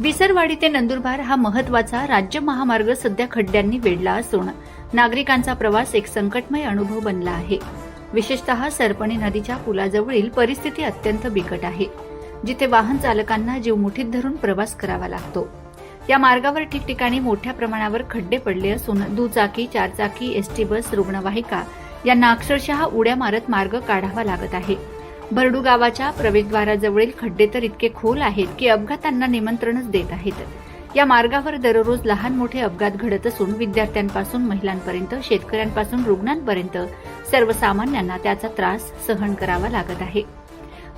विसरवाडी ते नंदुरबार हा महत्त्वाचा राज्य महामार्ग सध्या खड्ड्यांनी वेढला असून नागरिकांचा प्रवास एक संकटमय अनुभव बनला आहे. विशेषतः सरपणी नदीच्या पुलाजवळील परिस्थिती अत्यंत बिकट आहे जिथे वाहन चालकांना जीव मुठीत धरून प्रवास करावा लागतो. या मार्गावर ठिकठिकाणी मोठ्या प्रमाणावर खड्डे पडले असून दुचाकी चारचाकी एसटी बस रुग्णवाहिका यांना अक्षरशः उड्या मारत मार्ग काढावा लागत आहे. भरडू गावाच्या प्रवेशद्वाराजवळील खड्डे तर इतके खोल आहेत की अपघातांना निमंत्रणच देत आहेत. या मार्गावर दररोज लहान मोठे अपघात घडत असून विद्यार्थ्यांपासून महिलांपर्यंत शेतकऱ्यांपासून रुग्णांपर्यंत सर्वसामान्यांना त्याचा त्रास सहन करावा लागत आहे.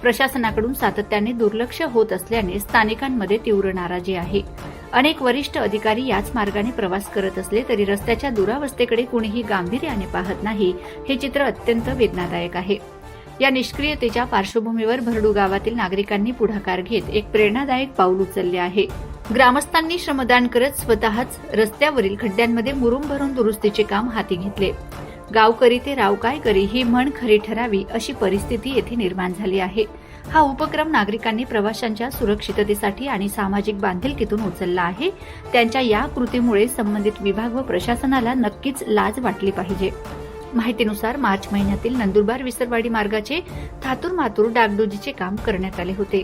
प्रशासनाकडून सातत्याने दुर्लक्ष होत असल्याने स्थानिकांमध्ये तीव्र नाराजी आहे. अनेक वरिष्ठ अधिकारी याच मार्गाने प्रवास करत असले तरी रस्त्याच्या दुरावस्थेकडे कुणीही गांभीर्याने पाहत नाही हे चित्र अत्यंत वेदनादायक आहे. या निष्क्रियतेच्या पार्श्वभूमीवर भरडू गावातील नागरिकांनी पुढाकार घेत एक प्रेरणादायक पाऊल उचलले आहे. ग्रामस्थांनी श्रमदान करत स्वतःच रस्त्यावरील खड्ड्यांमध्ये मुरुम भरून दुरुस्तीचे काम हाती घेतले. गाव करी ते राव काय करी ही म्हण खरी ठरावी अशी परिस्थिती येथे निर्माण झाली आहे. हा उपक्रम नागरिकांनी प्रवाशांच्या सुरक्षिततेसाठी आणि सामाजिक बांधिलकीतून उचलला आहे. त्यांच्या या कृतीमुळे संबंधित विभाग व प्रशासनाला नक्कीच लाज वाटली पाहिजे. माहितीनुसार मार्च महिन्यातील नंदुरबार विसरवाडी मार्गाचे थातूर मातूर डागडुजीचे काम करण्यात आले होते.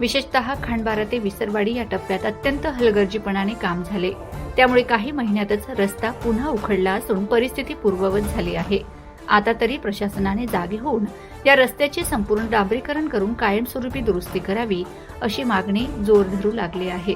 विशेषतः खांडबारा ते विसरवाडी या टप्प्यात अत्यंत हलगर्जीपणाने काम झाले. त्यामुळे काही महिन्यातच रस्ता पुन्हा उखडला असून परिस्थिती पूर्ववत झाली आहे. आता तरी प्रशासनाने जागे होऊन या रस्त्याचे संपूर्ण डांबरीकरण करून कायमस्वरूपी दुरुस्ती करावी अशी मागणी जोर धरू लागली आहे.